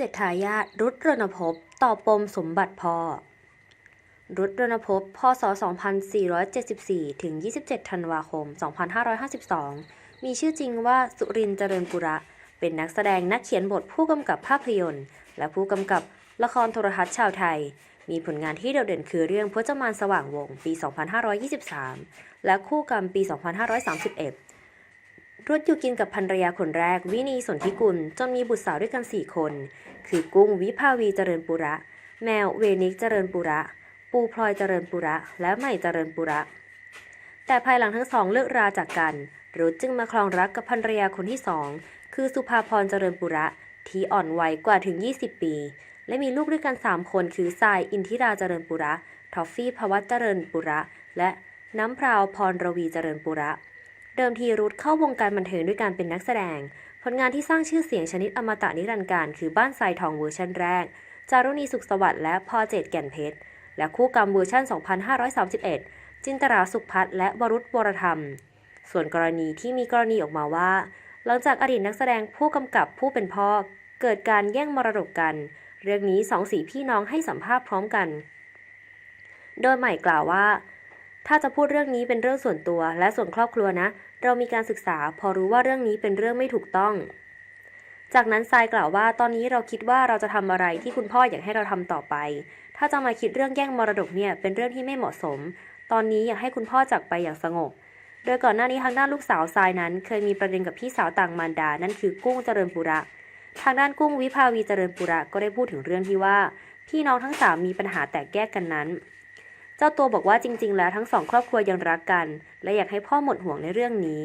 เจ็ดทายาทรุดรณพต่อปมสมบัติพ่อ รุดรณพพศ 2474 ถึง 27 ธันวาคม 2552 มีชื่อจริงว่าสุรินทร์เจริญปุระ เป็นนักแสดงนักเขียนบทผู้กำกับภาพยนตร์ และผู้กำกับละครโทรทัศน์ชาวไทย มีผลงานที่โดดเด่นคือเรื่องพจมานสว่างวงศ์ปี 2523 และคู่กรรมปี 2531 รุดอยู่กินกับภรรยาคนแรก วินีสนธิกุล จนมีบุตรสาวด้วยกัน 4 คน คือกุ้งวิภาวีเจริญปุระ แมวเวนิกเจริญปุระ ปูพลอยเจริญปุระ และใหม่เจริญปุระ แต่ภายหลังทั้งสองเลิกราจากกัน รุดจึงมาครองรักกับภรรยาคนที่สองคือสุภาพรเจริญปุระที่อ่อนวัยกว่าถึง 20 ปี และมีลูกด้วยกัน 3 คนคือทรายอินทิราเจริญปุระ ทอฟฟี่ภวัตเจริญปุระ และน้ำพราวพรรวีเจริญปุระ เดิมทีรุธเข้าวงการบันเทิงด้วยการเป็นนักแสดง ผลงานที่สร้างชื่อเสียงชนิดอมตะนิรันดร์การคือบ้านทรายทองเวอร์ชันแรก จารุณีสุขสวัสดิ์และพ่อเจตแก่นเพชร และคู่กรรมเวอร์ชัน 2531 จินตราสุขพัฒน์และวรุษวรธรรม ส่วนกรณีที่มีกรณีออกมาว่า หลังจากอดีตนักแสดงผู้กำกับผู้เป็นพ่อ เกิดการแย่งมรดกกัน เรื่องนี้สองสีพี่น้องให้สัมภาษณ์พร้อมกัน โดยใหม่กล่าวว่า ถ้าจะพูดเรื่องนี้เป็นเรื่องส่วนตัวและส่วนครอบครัวนะ เรามีการศึกษาพอรู้ว่าเรื่องนี้เป็นเรื่องไม่ถูกต้อง จากนั้นทรายกล่าวว่าตอนนี้เราคิดว่าเราจะทำอะไรที่คุณพ่ออยากให้เราทำต่อไป ถ้าจะมาคิดเรื่องแย่งมรดกเนี่ยเป็นเรื่องที่ไม่เหมาะสม ตอนนี้อยากให้คุณพ่อจากไปอย่างสงบ โดยก่อนหน้านี้ทางด้านลูกสาวทรายนั้น เคยมีประเด็นกับพี่สาวต่างมารดา นั่นคือกุ้งเจริญปุระ ทางด้านกุ้งวิภาวีเจริญปุระก็ได้พูดถึงเรื่องที่ว่า พี่น้องทั้งสามมีปัญหาแตกแยกกันนั้น เจ้าตัวบอกว่าจริง ๆ แล้วทั้งสองครอบครัวยังรักกัน และอยากให้พ่อหมดห่วงในเรื่องนี้